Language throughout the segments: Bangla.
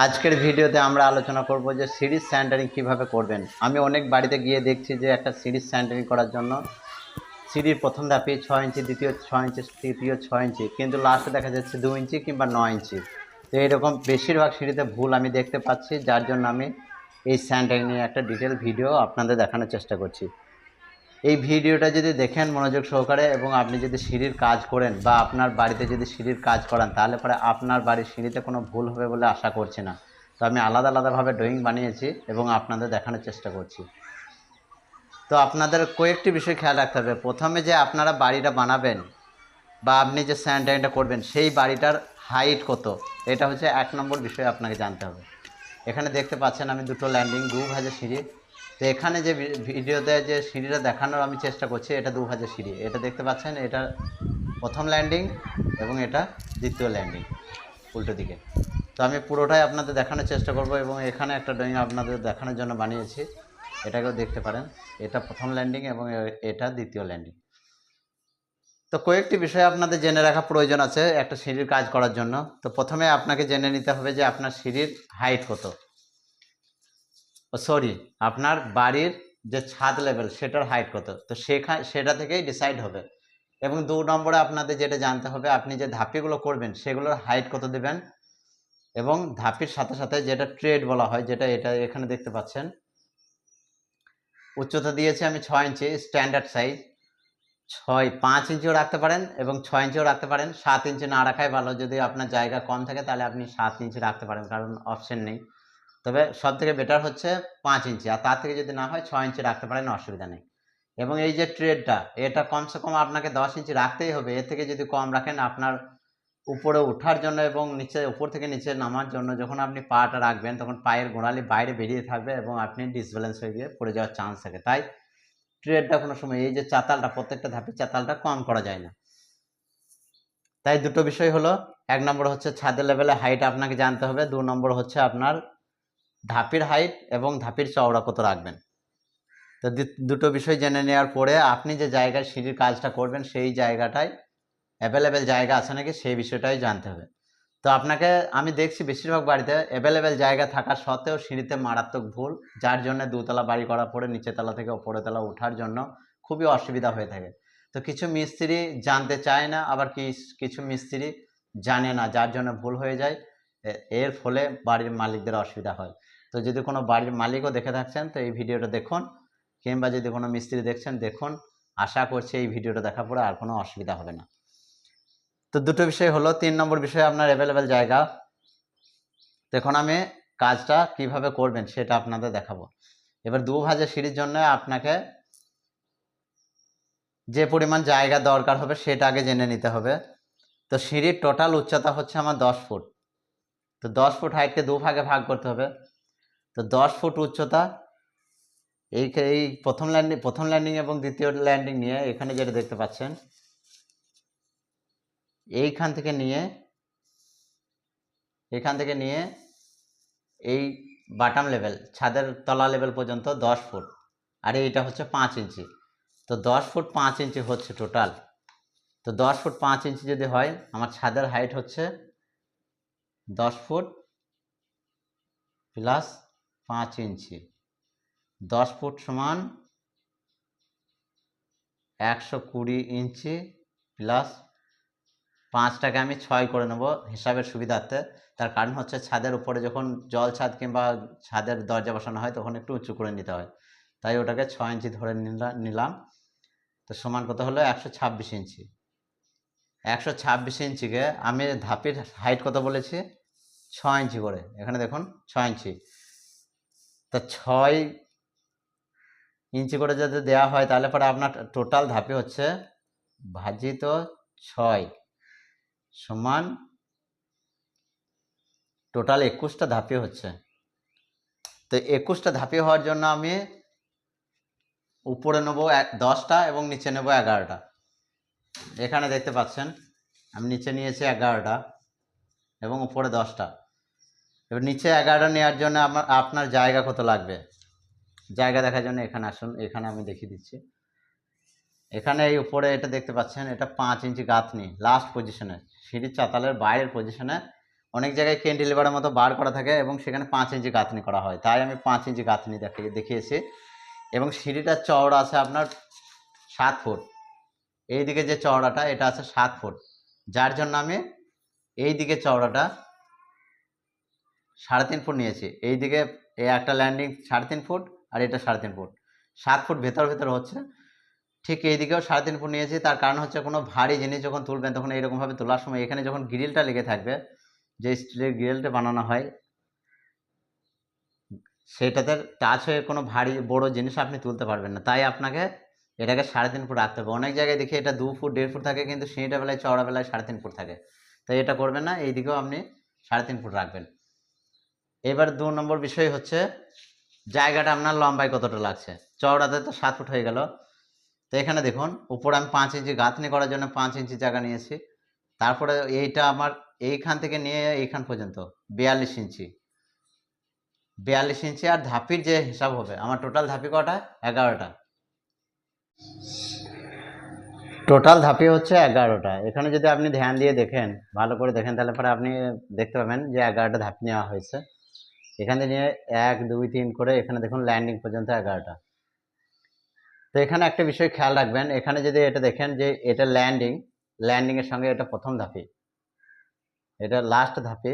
আজকের ভিডিওতে আমরা আলোচনা করব যে সিরিজ স্যান্টারিং কীভাবে করবেন। আমি অনেক বাড়িতে গিয়ে দেখছি যে একটা সিরিজ স্যান্টারিং করার জন্য সিঁড়ির প্রথম ধাপে ছয় ইঞ্চি, দ্বিতীয় ছয় ইঞ্চি, তৃতীয় ছয় ইঞ্চি, কিন্তু লাস্টে দেখা যাচ্ছে দু ইঞ্চি কিংবা নয় ইঞ্চি। তো এরকম বেশিরভাগ সিঁড়িতে ভুল আমি দেখতে পাচ্ছি, যার জন্য আমি এই স্যান্টারিং নিয়ে একটা ডিটেল ভিডিও আপনাদের দেখানোর চেষ্টা করছি। এই ভিডিওটা যদি দেখেন মনোযোগ সহকারে এবং আপনি যদি সিঁড়ির কাজ করেন বা আপনার বাড়িতে যদি সিঁড়ির কাজ করান, তাহলে পরে আপনার বাড়ির সিঁড়িতে কোনো ভুল হবে বলে আশা করছি না। তো আমি আলাদা আলাদাভাবে ড্রয়িং বানিয়েছি এবং আপনাদের দেখানোর চেষ্টা করছি। তো আপনাদের কয়েকটি বিষয় খেয়াল রাখতে হবে। প্রথমে যে আপনারা বাড়িটা বানাবেন বা আপনি যে স্যানিটারিটা করবেন, সেই বাড়িটার হাইট কত? এটা হচ্ছে এক নম্বর বিষয় আপনাকে জানতে হবে। এখানে দেখতে পাচ্ছেন আমি দুটো ল্যান্ডিং দু ভাজের সিঁড়ি। তো এখানে যে ভিডিওতে যে সিঁড়িটা দেখানোর আমি চেষ্টা করছি, এটা দু হাজার সিঁড়ি। এটা দেখতে পাচ্ছেন, এটা প্রথম ল্যান্ডিং এবং এটা দ্বিতীয় ল্যান্ডিং, উল্টো দিকে। তো আমি পুরোটাই আপনাদের দেখানোর চেষ্টা করব এবং এখানে একটা ড্রয়িং আপনাদের দেখানোর জন্য বানিয়েছি। এটাকেও দেখতে পারেন, এটা প্রথম ল্যান্ডিং এবং এটা দ্বিতীয় ল্যান্ডিং। তো কয়েকটি বিষয় আপনাদের জেনে রাখা প্রয়োজন আছে একটা সিঁড়ির কাজ করার জন্য। তো প্রথমে আপনাকে জেনে নিতে হবে যে আপনার সিঁড়ির হাইট কত। সরি, আপনার বাড়ির যে ছাদ লেভেল সেটার হাইট কত? তো সেখানে সেটা থেকেই ডিসাইড হবে। এবং দু নম্বরে আপনাদের যেটা জানতে হবে, আপনি যে ধাপিগুলো করবেন, সেগুলোর হাইট কত দেবেন? এবং ধাপির সাথে সাথে যেটা ট্রেড বলা হয়, যেটা এটা এখানে দেখতে পাচ্ছেন। উচ্চতা দিয়েছি আমি ছয় ইঞ্চি স্ট্যান্ডার্ড সাইজ ছয়, পাঁচ ইঞ্চিও রাখতে পারেন এবং ছয় ইঞ্চিও রাখতে পারেন। সাত ইঞ্চি না রাখাই ভালো। যদি আপনার জায়গা কম থাকে, তাহলে আপনি সাত ইঞ্চি রাখতে পারেন, কারণ অপশন নেই। তবে সব থেকে বেটার হচ্ছে পাঁচ ইঞ্চি আর তার থেকে যদি না হয় ছয় ইঞ্চি রাখতে পারেন, অসুবিধা নেই। এবং এই যে ট্রেডটা এটা কমসে কম আপনাকে দশ ইঞ্চি রাখতেই হবে। এর থেকে যদি কম রাখেন, আপনার উপরে ওঠার জন্য এবং নিচে, উপর থেকে নিচে নামার জন্য যখন আপনি পাটা রাখবেন, তখন পায়ের গোড়ালি বাইরে বেরিয়ে থাকবে এবং আপনি ডিসব্যালেন্স হয়ে গিয়ে পড়ে যাওয়ার চান্স থাকে। তাই ট্রেডটা কোনো সময়, এই যে চাতালটা, প্রত্যেকটা ধাপে চাতালটা কম করা যায় না। তাই দুটো বিষয় হলো, এক নম্বর হচ্ছে ছাদের লেভেলে হাইট আপনাকে জানতে হবে, দু নম্বর হচ্ছে আপনার ধাপির হাইট এবং ধাপের চওড়া কত রাখবেন? তো দুটো বিষয় জেনে নেওয়ার পরে আপনি যে জায়গায় সিঁড়ির কাজটা করবেন, সেই জায়গাটায় অ্যাভেলেবেল জায়গা আছে নাকি সেই বিষয়টাই জানতে হবে। তো আপনাকে, আমি দেখছি বেশিরভাগ বাড়িতে অ্যাভেলেবেল জায়গা থাকা সত্ত্বেও সিঁড়িতে মারাত্মক ভুল, যার জন্য দুতলা বাড়ি করার পরে নিচের তলা থেকে ওপরের তলা ওঠার জন্য খুবই অসুবিধা হয়ে থাকে। তো কিছু মিস্ত্রি জানতে চায় না, আবার কি, কিছু মিস্ত্রি জানে না, যার জন্য ভুল হয়ে যায়। এর ফলে বাড়ির মালিকদের অসুবিধা হয়। তো যদি কোনো বাড়ির মালিকও দেখে থাকছেন, তো এই ভিডিওটা দেখুন। কিংবা যদি কোনো মিস্ত্রি দেখছেন, দেখুন। আশা করছি এই ভিডিওটা দেখার পরে আর কোনো অসুবিধা হবে না। তো দুটো বিষয় হলো, তিন নম্বর বিষয় আপনার অ্যাভেলেবেল জায়গা। এখন আমি কাজটা কীভাবে করবেন, সেটা আপনাদের দেখাবো। এবার দু ভাজের সিঁড়ির জন্য আপনাকে যে পরিমাণ জায়গা দরকার হবে, সেটা আগে জেনে নিতে হবে। তো সিঁড়ির টোটাল উচ্চতা হচ্ছে আমার দশ ফুট। তো দশ ফুট হাইটকে দু ভাগে ভাগ করতে হবে। তো দশ ফুট উচ্চতা, এই এই প্রথম ল্যান্ডিং প্রথম ল্যান্ডিং এবং দ্বিতীয় ল্যান্ডিং নিয়ে এখানে যেটা দেখতে পাচ্ছেন, এইখান থেকে নিয়ে, এখান থেকে নিয়ে এই বাটাম লেভেল ছাদের তলা লেভেল পর্যন্ত দশ ফুট, আর এইটা হচ্ছে পাঁচ ইঞ্চি। তো দশ ফুট পাঁচ ইঞ্চি হচ্ছে টোটাল তো দশ ফুট পাঁচ ইঞ্চি যদি হয়, আমার ছাদের হাইট হচ্ছে দশ ফুট প্লাস পাঁচ ইঞ্চি। দশ ফুট সমান একশো কুড়ি ইঞ্চি প্লাস পাঁচটাকে আমি ছয় করে নেব হিসাবের সুবিধার্থে। তার কারণ হচ্ছে ছাদের উপরে যখন জল ছাদ কিংবা ছাদের দরজা বসানো হয় তখন একটু উঁচু করে নিতে হয়। তাই ওটাকে ছয় ইঞ্চি ধরে নিলা- নিলাম। তো সমান কত হলো? একশো ছাব্বিশ ইঞ্চি। একশো ছাব্বিশ ইঞ্চিকে আমি ধাপির হাইট কত বলেছি? ছয় ইঞ্চি করে। এখানে দেখুন, ছয় ইঞ্চি। তা ছয় ইঞ্চি করে যদি দেওয়া হয়, তাহলে পরে আপনার টোটাল ধাপি হচ্ছে ভাজিত ছয় সমান টোটাল একুশটা ধাপি হচ্ছে। তো একুশটা ধাপি হওয়ার জন্য আমি উপরে নেব দশটা এবং নিচে নেব এগারোটা। এখানে দেখতে পাচ্ছেন, আমি নিচে নিয়েছি এগারোটা এবং উপরে দশটা। এবার নিচে এগারোটা নেওয়ার জন্য আমার, আপনার জায়গা কত লাগবে? জায়গা দেখার জন্য এখানে আসুন, এখানে আমি দেখিয়ে দিচ্ছি। এখানে এই উপরে এটা দেখতে পাচ্ছেন, এটা পাঁচ ইঞ্চি গাঁথনি লাস্ট পজিশনে সিঁড়ির চাতালের বাইরের পজিশনে অনেক জায়গায় ক্যান্টিলিভারের মতো বার করা থাকে এবং সেখানে পাঁচ ইঞ্চি গাঁথনি করা হয়। তাই আমি পাঁচ ইঞ্চি গাঁথনি দেখিয়ে দেখিয়েছি। এবং সিঁড়িটার চওড়া আছে আপনার সাত ফুট। এইদিকে যে চওড়াটা, এটা আছে সাত ফুট। যার জন্য আমি এই দিকে চওড়াটা সাড়ে তিন ফুট নিয়েছি। এইদিকে এই একটা ল্যান্ডিং সাড়ে তিন ফুট আর এটা সাড়ে তিন ফুট। সাত ফুট ভেতর ভেতর হচ্ছে। ঠিক এইদিকেও সাড়ে তিন ফুট নিয়েছি। তার কারণ হচ্ছে কোনো ভারী জিনিস যখন তুলবেন তখন এইরকমভাবে তোলার সময় এখানে যখন গ্রিলটা লেগে থাকবে, যে স্টিলের গ্রিলটা বানানো হয়, সেটাতে টাচ হয়ে কোনো ভারী বড় জিনিস আপনি তুলতে পারবেন না। তাই আপনাকে এটাকে সাড়ে তিন ফুট রাখতে হবে। অনেক জায়গায় দেখি এটা দু ফুট, দেড় ফুট থাকে, কিন্তু সিঁড়িটা বেলায়, চওড়া বেলায় সাড়ে তিন ফুট থাকে। তাই এটা করবেন না। এইদিকেও আপনি সাড়ে তিন ফুট রাখবেন। এবার দু নম্বর বিষয় হচ্ছে, জায়গাটা আপনার লম্বায় কতটা লাগছে? চওড়াতে তো সাত ফুট হয়ে গেল। তো এখানে দেখুন, উপরে আমি পাঁচ ইঞ্চি গাঁথনি করার জন্য পাঁচ ইঞ্চি জায়গা নিয়েছি। তারপরে এইটা আমার এইখান থেকে নিয়ে এইখান পর্যন্ত, বিয়াল্লিশ ইঞ্চি। বিয়াল্লিশ ইঞ্চি আর ধাপির যে হিসাব হবে, আমার টোটাল ধাপি কটা? এগারোটা। টোটাল ধাপি হচ্ছে এগারোটা। এখানে যদি আপনি ধ্যান দিয়ে দেখেন, ভালো করে দেখেন, তাহলে পরে আপনি দেখতে পাবেন যে এগারোটা ধাপি নেওয়া হয়েছে। এখানে নিয়ে এক, দুই, তিন করে এখানে দেখুন ল্যান্ডিং পর্যন্ত এগারোটা। তো এখানে একটা বিষয় খেয়াল রাখবেন, এখানে যদি এটা দেখেন যে এটা ল্যান্ডিং ল্যান্ডিংয়ের সঙ্গে এটা প্রথম ধাপে। এটা লাস্ট ধাপে।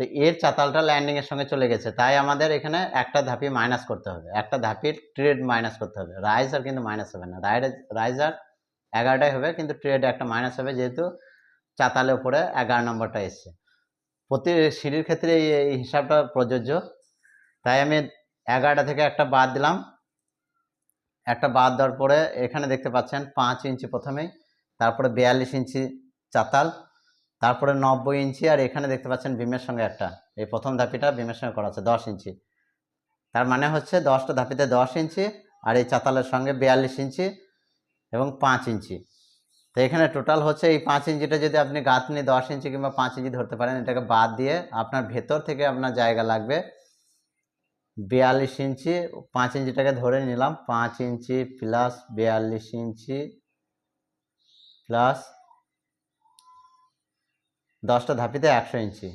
তো এর চাতালটা ল্যান্ডিং এর সঙ্গে চলে গেছে। তাই আমাদের এখানে একটা ধাপি মাইনাস করতে হবে। একটা ধাপির ট্রেড মাইনাস করতে হবে। রাইজার কিন্তু মাইনাস হবে না। রাইজার এগারোটাই হবে, কিন্তু ট্রেড একটা মাইনাস হবে, যেহেতু চাতালের উপরে এগারো নম্বরটা এসছে। প্রতি সিঁড়ির ক্ষেত্রে এই হিসাবটা প্রযোজ্য। তাই আমি এগারোটা থেকে একটা বাদ দিলাম। একটা বাদ দেওয়ার পরে এখানে দেখতে পাচ্ছেন পাঁচ ইঞ্চি প্রথমেই তারপরে বিয়াল্লিশ ইঞ্চি চাতাল, তারপরে নব্বই ইঞ্চি, আর এখানে দেখতে পাচ্ছেন বিমের সঙ্গে একটা। এই প্রথম ধাপিটা বিমের সঙ্গে করা আছে, দশ ইঞ্চি। তার মানে হচ্ছে দশটা ধাপিতে দশ ইঞ্চি, আর এই চাতালের সঙ্গে বিয়াল্লিশ ইঞ্চি এবং পাঁচ ইঞ্চি। তো এখানে টোটাল হচ্ছে এই পাঁচ ইঞ্চিটা যদি আপনি গাঁথনি দশ ইঞ্চি কিংবা পাঁচ ইঞ্চি ধরতে পারেন, এটাকে বাদ দিয়ে আপনার ভেতর থেকে আপনার জায়গা লাগবে বিয়াল্লিশ ইঞ্চি। পাঁচ ইঞ্চিটাকে ধরে নিলাম, পাঁচ ইঞ্চি প্লাস বিয়াল্লিশ ইঞ্চি প্লাস দশটা ধাপিতে একশো ইঞ্চি।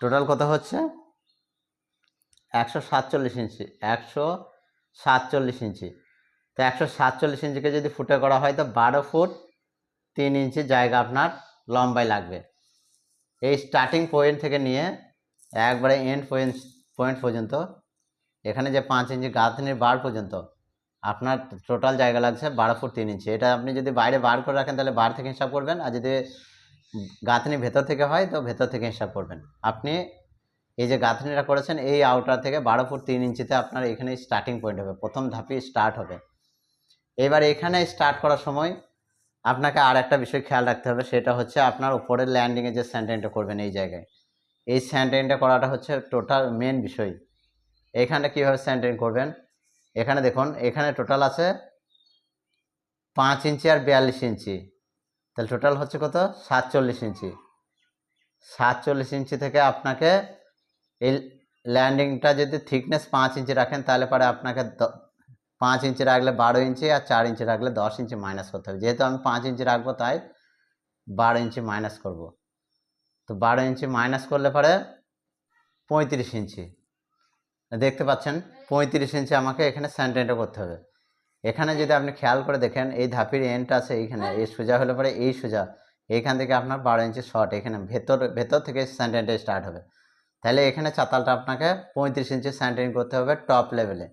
টোটাল কত হচ্ছে? একশো সাতচল্লিশ ইঞ্চি, একশো সাতচল্লিশ ইঞ্চি। তো একশো সাতচল্লিশ ইঞ্চিকে যদি ফুটে করা হয়, তো বারো ফুট তিন ইঞ্চি জায়গা আপনার লম্বায় লাগবে। এই স্টার্টিং পয়েন্ট থেকে নিয়ে একবারে এন্ড পয়েন্ট পয়েন্ট পর্যন্ত, এখানে যে পাঁচ ইঞ্চি গাঁথনির বার পর্যন্ত, আপনার টোটাল জায়গা লাগছে বারো ফুট তিন ইঞ্চি। এটা আপনি যদি বাইরে বার করে রাখেন, তাহলে বার থেকে হিসাব করবেন, আর যদি গাঁথনি ভেতর থেকে হয়, তো ভেতর থেকে হিসাব করবেন। আপনি এই যে গাঁথনিটা করেছেন, এই আউটার থেকে বারো ফুট তিন ইঞ্চিতে আপনার এখানে স্টার্টিং পয়েন্ট হবে, প্রথম ধাপি স্টার্ট হবে। এবার এখানে স্টার্ট করার সময় আপনাকে আর একটা বিষয় খেয়াল রাখতে হবে, সেটা হচ্ছে আপনার উপরের ল্যান্ডিংয়ে যে স্যান্ডাইনটা করবেন এই জায়গায়। এই স্যান্ডাইনটা করাটা হচ্ছে টোটাল মেন বিষয়। এখানে কীভাবে স্যান্ডাইন করবেন? এখানে দেখুন, এখানে টোটাল আছে পাঁচ ইঞ্চি আর বিয়াল্লিশ ইঞ্চি। তাহলে টোটাল হচ্ছে কত? সাতচল্লিশ ইঞ্চি। সাতচল্লিশ ইঞ্চি থেকে আপনাকে এই ল্যান্ডিংটা যদি থিকনেস পাঁচ ইঞ্চি রাখেন, তাহলে পরে আপনাকে পাঁচ ইঞ্চি রাখলে বারো ইঞ্চি আর চার ইঞ্চি রাখলে দশ ইঞ্চি মাইনাস করতে হবে। যেহেতু আমি পাঁচ ইঞ্চি রাখব, তাই বারো ইঞ্চি মাইনাস করব। তো বারো ইঞ্চি মাইনাস করলে পরে পঁয়ত্রিশ ইঞ্চি। দেখতে পাচ্ছেন, পঁয়ত্রিশ ইঞ্চি আমাকে এখানে স্যান্টাইনটা করতে হবে। এখানে যদি আপনি খেয়াল করে দেখেন, এই ধাপির এন্ডটা আছে এইখানে, এই সোজা হলে পরে এই সোজা। এইখান থেকে আপনার বারো ইঞ্চি শর্ট এখানে ভেতর ভেতর থেকে স্যান্টাইনটা স্টার্ট হবে। তাহলে এখানে চাতালটা আপনাকে পঁয়ত্রিশ ইঞ্চি স্যান্টাইন করতে হবে টপ লেভেলে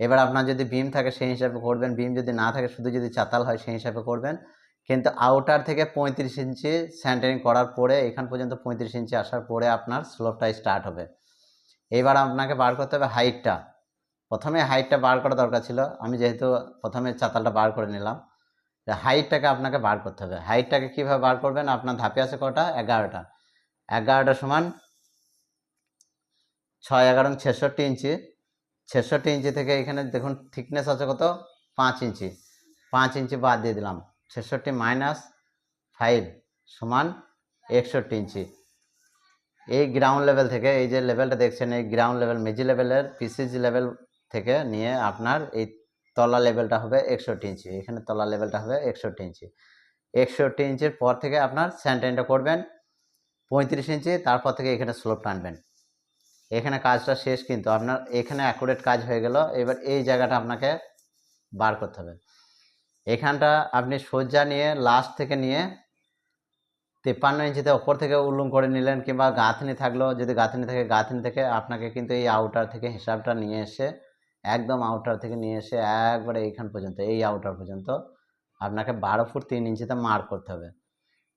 এবার আপনার যদি বিম থাকে সেই হিসাবে করবেন বিম যদি না থাকে, শুধু যদি চাতাল হয় সেই হিসাবে করবেন। কিন্তু আউটার থেকে পঁয়ত্রিশ ইঞ্চি স্যান্টারিং করার পরে, এখান পর্যন্ত পঁয়ত্রিশ ইঞ্চি আসার পরে আপনার স্লোপটা স্টার্ট হবে। এবার আপনাকে বার করতে হবে হাইটটা প্রথমে হাইটটা বার করা দরকার ছিল। আমি যেহেতু প্রথমে চাতালটা বার করে নিলাম হাইটটাকে আপনাকে বার করতে হবে। হাইটটাকে কীভাবে বার করবেন? আপনার ধাপে আছে কটা? এগারোটা। এগারোটা সমান ছয় এগারো ছেষট্টি ইঞ্চি। ছেষট্টি ইঞ্চি থেকে এখানে দেখুন থিকনেস আছে কত? পাঁচ ইঞ্চি। পাঁচ ইঞ্চি বাদ দিয়ে দিলাম। ছেষট্টি মাইনাস ফাইভ সমান একষট্টি ইঞ্চি। এই গ্রাউন্ড লেভেল থেকে, এই যে লেভেলটা দেখছেন, এই গ্রাউন্ড লেভেল মেজি লেভেলের পিসিজি লেভেল থেকে নিয়ে আপনার এই তলা লেভেলটা হবে একষট্টি ইঞ্চি। এখানে তলা লেভেলটা হবে একষট্টি ইঞ্চি। একষট্টি ইঞ্চির পর থেকে আপনার স্যান্টাইনটা করবেন। পঁয়ত্রিশ ইঞ্চি, তারপর থেকে এখানে স্লোপ টানবেন। এখানে কাজটা শেষ কিন্তু আপনার এখানে অ্যাকুরেট কাজ হয়ে গেল। এবার এই জায়গাটা আপনাকে বার করতে হবে। এখানটা আপনি সজ্জা নিয়ে লাস্ট থেকে নিয়ে তেপ্পান্ন ইঞ্চিতে ওপর থেকে উল্লুম করে নিলেন কিংবা গাঁথনি থাকল যদি গাঁথনি থাকে, গাঁথনি থেকে আপনাকে কিন্তু এই আউটার থেকে হিসাবটা নিয়ে এসে, একদম আউটার থেকে নিয়ে এসে একবারে এইখান পর্যন্ত, এই আউটার পর্যন্ত আপনাকে বারো ফুট তিন ইঞ্চিতে মার্ক করতে হবে।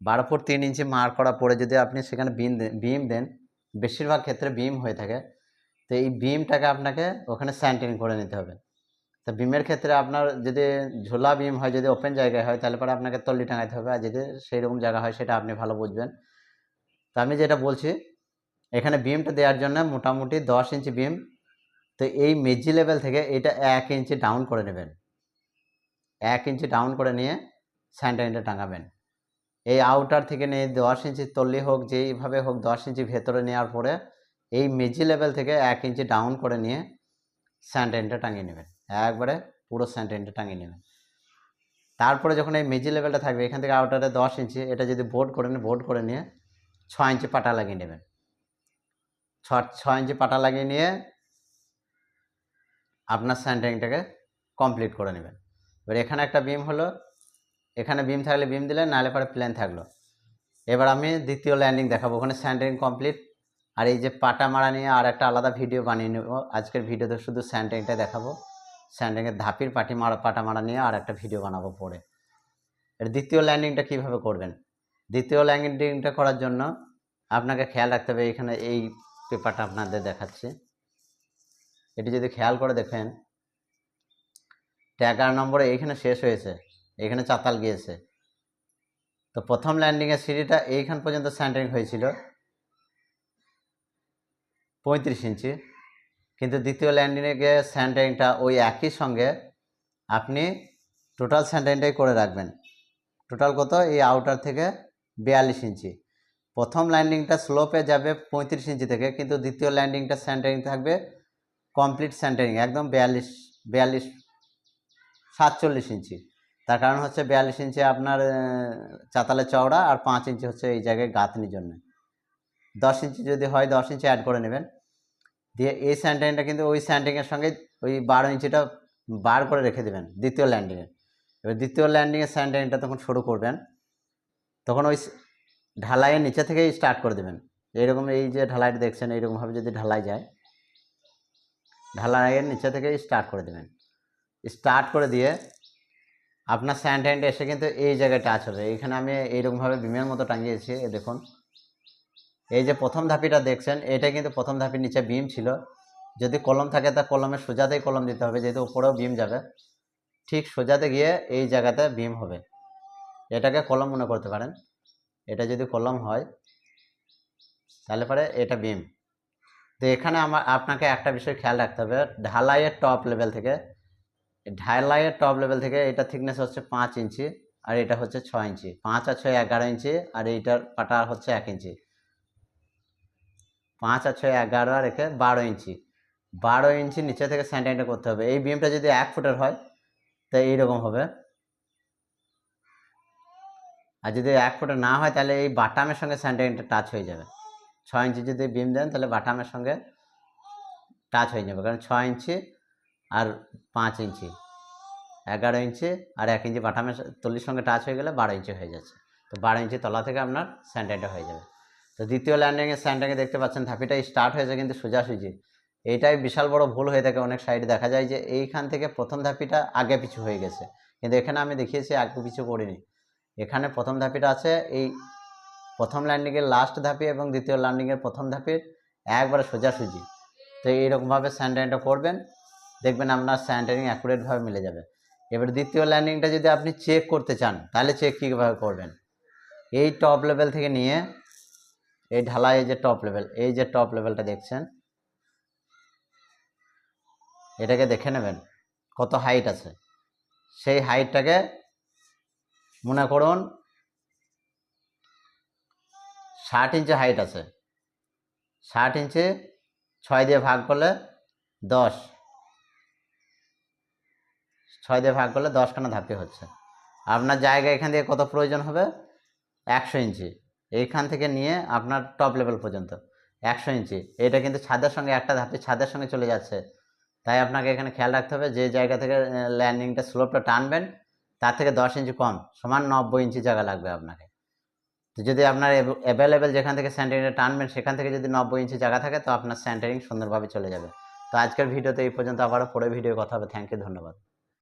বারো ফুট তিন ইঞ্চি মার্ক করার পরে যদি আপনি সেখানে বিম বিম দেন বেশিরভাগ ক্ষেত্রে বিম হয়ে থাকে। তো এই বিমটাকে আপনাকে ওখানে স্যান্টিন করে নিতে হবে। তো বিমের ক্ষেত্রে আপনার যদি ঝোলা বিম হয়, যদি ওপেন জায়গায় হয়, তাহলে পরে আপনাকে তল্লি টাঙাইতে হবে। আর যদি সেই রকম জায়গা হয়, সেটা আপনি ভালো বুঝবেন। তো আমি যেটা বলছি, এখানে বিমটা দেওয়ার জন্য মোটামুটি দশ ইঞ্চি বিম তো এই মেজি লেভেল থেকে এটা এক ইঞ্চি ডাউন করে নেবেন। এক ইঞ্চি ডাউন করে নিয়ে স্যান্টাইনটা টাঙাবেন। এই আউটার থেকে নিয়ে দশ ইঞ্চি তল্লি হোক যেইভাবে হোক দশ ইঞ্চি ভেতরে নেওয়ার পরে এই মেজি লেভেল থেকে এক ইঞ্চি ডাউন করে নিয়ে স্যান্টাইনটা টাঙিয়ে নেবেন। একবারে পুরো স্যান্টাইনটা টাঙিয়ে নেবেন। তারপরে যখন এই মেজি লেভেলটা থাকবে, এখান থেকে আউটারে দশ ইঞ্চি, এটা যদি বোর্ড করে নিয়ে বোর্ড করে নিয়ে ছ ইঞ্চি পাটা লাগিয়ে নেবেন। ছ ছ ইঞ্চি পাটা লাগিয়ে নিয়ে আপনার স্যান্টারিংটাকে কমপ্লিট করে নেবেন। এবার এখানে একটা বিম হলো এখানে বিম থাকলে বিম দিলেন নাহলে পরে প্লেন থাকল। এবার আমি দ্বিতীয় ল্যান্ডিং দেখাবো, ওখানে স্যান্টারিং কমপ্লিট আর এই যে পাটা মারা নিয়ে আর একটা আলাদা ভিডিও বানিয়ে নেব। আজকের ভিডিওতে শুধু স্যান্টারিংটা দেখাবো। স্যান্টারিংয়ের ধাপির পাটি মারা, পাটা মারা নিয়ে আর একটা ভিডিও বানাবো পরে। এর দ্বিতীয় ল্যান্ডিংটা কীভাবে করবেন? দ্বিতীয় ল্যান্ডিংটা করার জন্য আপনাকে খেয়াল রাখতে হবে, এখানে এই পেপারটা আপনাদের দেখাচ্ছি। এটি যদি খেয়াল করে দেখেন ট্যাগার নম্বরে এইখানে শেষ হয়েছে। এখানে চাতাল গিয়েছে। তো প্রথম ল্যান্ডিংয়ের সিঁড়িটা এইখান পর্যন্ত স্যান্টারিং হয়েছিল। পঁয়ত্রিশ ইঞ্চি কিন্তু দ্বিতীয় ল্যান্ডিংয়ে গিয়ে স্যান্টারিংটা ওই একই সঙ্গে আপনি টোটাল স্যান্টারিংটাই করে রাখবেন। টোটাল কত? এই আউটার থেকে বিয়াল্লিশ ইঞ্চি প্রথম ল্যান্ডিংটা স্লোপে যাবে পঁয়ত্রিশ ইঞ্চি থেকে, কিন্তু দ্বিতীয় ল্যান্ডিংটা স্যান্টারিং থাকবে কমপ্লিট সেন্টারিং একদম বিয়াল্লিশ বিয়াল্লিশ, সাতচল্লিশ ইঞ্চি তার কারণ হচ্ছে বিয়াল্লিশ ইঞ্চি আপনার চাতালের চওড়া আর পাঁচ ইঞ্চি হচ্ছে এই জায়গায় গাঁথনির জন্য। দশ ইঞ্চি যদি হয়, দশ ইঞ্চি অ্যাড করে নেবেন। দিয়ে এই স্যান্টারিংটা কিন্তু ওই স্যান্টারিংয়ের সঙ্গে ওই বারো ইঞ্চিটা বার করে রেখে দেবেন দ্বিতীয় ল্যান্ডিংয়ে এবার দ্বিতীয় ল্যান্ডিংয়ের স্যান্টারিংটা তখন শুরু করবেন। তখন ওই ঢালাইয়ের নিচে থেকেই স্টার্ট করে দেবেন। এইরকম এই যে ঢালাইটা দেখছেন, এইরকমভাবে যদি ঢালাই যায়, ঢালাইয়ের নিচে থেকে স্টার্ট করে দেবেন। স্টার্ট করে দিয়ে আপনার স্যান্ড হ্যান্ড এসে কিন্তু এই জায়গায় টাচ হবে এখানে আমি এইরকমভাবে বিমের মতো টাঙিয়েছি দেখুন। এই যে প্রথম ধাপিটা দেখছেন, এটা কিন্তু প্রথম ধাপির নিচে বিম ছিল। যদি কলম থাকে তা কলমে সোজাতেই কলম দিতে হবে, যেহেতু উপরেও বিম যাবে। ঠিক সোজাতে গিয়ে এই জায়গাতে বিম হবে। এটাকে কলম মনে করতে পারেন। এটা যদি কলম হয়, তাহলে পরে এটা বিম। তো এখানে আমার, আপনাকে একটা বিষয় খেয়াল রাখতে হবে। ঢালাইয়ের টপ লেভেল থেকে ঢালাইয়ের টপ লেভেল থেকে এটা থিকনেস হচ্ছে পাঁচ ইঞ্চি, আর এটা হচ্ছে ছয় ইঞ্চি। পাঁচ আর ছয় এগারো ইঞ্চি, আর এইটার পাটা হচ্ছে এক ইঞ্চি। পাঁচ আর ছয় এগারো, আর একে বারো ইঞ্চি। বারো ইঞ্চি নিচে থেকে স্যান্টাইনটা করতে হবে। এই বিমটা যদি এক ফুটের হয়, তো এইরকম হবে। আর যদি এক ফুটের না হয়, তাহলে এই বাটামের সঙ্গে স্যান্টাইনটা টাচ হয়ে যাবে। ছয় ইঞ্চি যদি বিম দেন, তাহলে বাটামের সঙ্গে টাচ হয়ে যাবে। কারণ ছয় ইঞ্চি আর পাঁচ ইঞ্চি। এগারো ইঞ্চি আর এক ইঞ্চি বাটামের তলির সঙ্গে টাচ হয়ে গেলে বারো ইঞ্চি হয়ে যাচ্ছে। তো বারো ইঞ্চি তলা থেকে আপনার স্যান্ডাইনটা হয়ে যাবে। তো দ্বিতীয় ল্যান্ডিংয়ের স্যান্ডাইনে দেখতে পাচ্ছেন, ধাপিটা স্টার্ট হয়েছে কিন্তু সোজাসুজি। এইটাই বিশাল বড় ভুল হয়ে থাকে, অনেক সাইডে দেখা যায় যে এইখান থেকে প্রথম ধাপিটা আগে পিছু হয়ে গেছে। কিন্তু এখানে আমি দেখিয়েছি আগে পিছু করিনি। এখানে প্রথম ধাপিটা আছে, এই প্রথম ল্যান্ডিংয়ের লাস্ট ধাপি এবং দ্বিতীয় ল্যান্ডিংয়ের প্রথম ধাপির একবারে সোজাসুজি। তো এইরকমভাবে স্যান্ডারিংটা করবেন। দেখবেন আপনার স্যান্ডারিং অ্যাকুরেটভাবে মিলে যাবে। এবার দ্বিতীয় ল্যান্ডিংটা যদি আপনি চেক করতে চান, তাহলে চেক কীভাবে করবেন? এই টপ লেভেল থেকে নিয়ে এই ঢালাই এই যে টপ লেভেল এই যে টপ লেভেলটা দেখছেন, এটাকে দেখে নেবেন কত হাইট আছে। সেই হাইটটাকে মনে করুন ষাট ইঞ্চি হাইট আছে। ষাট ইঞ্চি ছয় দিয়ে ভাগ করলে দশ। ছয় দিয়ে ভাগ করলে দশখানা ধাপি হচ্ছে। আপনার জায়গা এখান থেকে কত প্রয়োজন হবে? একশো ইঞ্চি। এইখান থেকে নিয়ে আপনার টপ লেভেল পর্যন্ত। একশো ইঞ্চি। এটা কিন্তু ছাদের সঙ্গে একটা ধাপে ছাদের সঙ্গে চলে যাচ্ছে। তাই আপনাকে এখানে খেয়াল রাখতে হবে যে জায়গা থেকে ল্যান্ডিংটা স্লোপটা টানবেন, তার থেকে দশ ইঞ্চি কম, সমান নব্বই ইঞ্চি জায়গা লাগবে আপনাকে। তো যদি আপনার অ্যাভেলেবেল যেখান থেকে স্যান্টারিংটা টানবেন, সেখান থেকে যদি নব্বই ইঞ্চি জায়গা থাকে, তো আপনার স্যান্টারিং সুন্দরভাবে চলে যাবে। তো আজকের ভিডিওতে এই পর্যন্ত আবারও, পরে ভিডিও কথা হবে। থ্যাংক ইউ ধন্যবাদ।